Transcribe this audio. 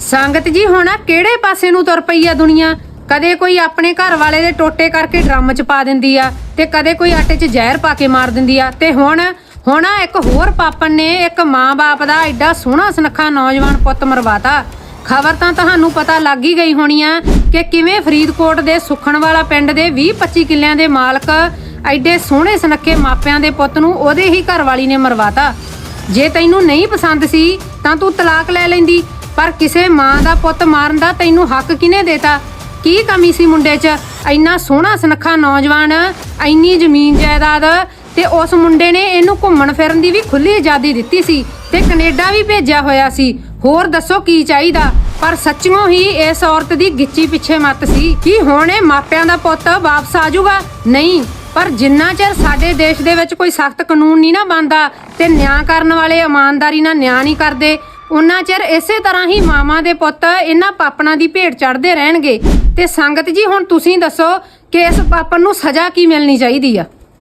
ਸੰਗਤ ਜੀ, ਹੁਣ ਆਹ ਕਿਹੜੇ ਪਾਸੇ ਨੂੰ ਤੁਰ ਪਈ ਆ ਦੁਨੀਆ? ਕਦੇ ਕੋਈ ਆਪਣੇ ਘਰ ਵਾਲੇ ਦੇ ਟੋਟੇ ਕਰਕੇ ਡਰਮ 'ਚ ਪਾ ਦਿੰਦੀ ਆ ਤੇ ਕਦੇ ਕੋਈ ਆਟੇ 'ਚ ਜ਼ਹਿਰ ਪਾ ਕੇ ਮਾਰ ਦਿੰਦੀ ਆ। ਤੇ ਹੁਣ ਹੁਣ ਆਹ ਇੱਕ ਹੋਰ ਪਾਪਨ ਨੇ, ਇੱਕ ਮਾਂ-ਬਾਪ ਦਾ ਐਡਾ ਸੋਹਣਾ ਸੁਨੱਖਾ ਨੌਜਵਾਨ ਪੁੱਤ ਮਰਵਾਤਾ। ਖਬਰ ਤਾਂ ਤੁਹਾਨੂੰ ਪਤਾ ਲੱਗ ਹੀ ਗਈ ਹੋਣੀ ਆ ਕਿ ਕਿਵੇਂ ਫਰੀਦਕੋਟ ਦੇ ਸੁਖਣ ਵਾਲਾ ਪਿੰਡ ਦੇ 20-25 ਕਿੱਲਿਆਂ ਦੇ ਮਾਲਕ ਐਡੇ ਸੋਹਣੇ ਸੁਨੱਖੇ ਮਾਪਿਆਂ ਦੇ ਪੁੱਤ ਨੂੰ ਉਹਦੇ ਹੀ ਘਰ ਵਾਲੀ ਨੇ ਮਰਵਾਤਾ। ਜੇ ਤੈਨੂੰ ਨਹੀਂ ਪਸੰਦ ਸੀ, ਤਾਂ ਤੂੰ ਤਲਾਕ ਲੈ ਲੈਂਦੀ। ਪਰ ਕਿਸੇ ਮਾਂ ਦਾ ਪੁੱਤ ਮਾਰਨ ਦਾ ਤੈਨੂੰ ਹੱਕ ਕਿਹਨੇ ਦੇਤਾ? ਕੀ ਕਮੀ ਸੀ ਮੁੰਡੇ 'ਚ? ਇੰਨਾ ਸੋਹਣਾ ਸੁਨੱਖਾ ਨੌਜਵਾਨ, ਇੰਨੀ ਜ਼ਮੀਨ ਜਾਇਦਾਦ ਤੇ ਉਸ ਮੁੰਡੇ ਨੇ ਇਹਨੂੰ ਘੁੰਮਣ ਫਿਰਨ ਦੀ ਵੀ ਖੁੱਲੀ ਆਜ਼ਾਦੀ ਦਿੱਤੀ ਸੀ ਤੇ ਕੈਨੇਡਾ ਵੀ ਭੇਜਿਆ ਹੋਇਆ ਸੀ। ਹੋਰ ਦੱਸੋ ਕੀ ਚਾਹੀਦਾ? ਪਰ ਸੱਚੀਓ ਹੀ ਇਸ ਔਰਤ ਦੀ ਗਿੱਚੀ ਪਿੱਛੇ ਮੱਤ ਸੀ ਕਿ ਹੁਣ ਇਹ ਮਾਪਿਆਂ ਦਾ ਪੁੱਤ ਵਾਪਸ ਆ ਜਾਊਗਾ? ਨਹੀਂ, ਪਰ ਜਿੰਨਾ ਚਿਰ ਸਾਡੇ ਦੇਸ਼ ਦੇ ਵਿੱਚ ਕੋਈ ਸਖਤ ਕਾਨੂੰਨ ਨਹੀਂ ਨਾ ਬਣਦਾ ਤੇ ਨਿਆਂ ਕਰਨ ਵਾਲੇ ਇਮਾਨਦਾਰੀ ਨਾਲ ਨਿਆਂ ਨਹੀਂ ਕਰਦੇ ਉਹਨਾਂ ਚਿਰ ਇਸੇ ਤਰ੍ਹਾਂ ਹੀ ਮਾਵਾਂ ਦੇ ਪੁੱਤ ਇਹਨਾਂ ਪਾਪਣਾ ਦੀ ਭੇਟ ਚੜਦੇ ਰਹਿਣਗੇ। ਤੇ ਸੰਗਤ ਜੀ, ਹੁਣ ਤੁਸੀਂ ਦੱਸੋ ਕਿ ਇਸ ਪਾਪਣ ਨੂੰ ਸਜ਼ਾ ਕੀ ਮਿਲਣੀ ਚਾਹੀਦੀ ਆ?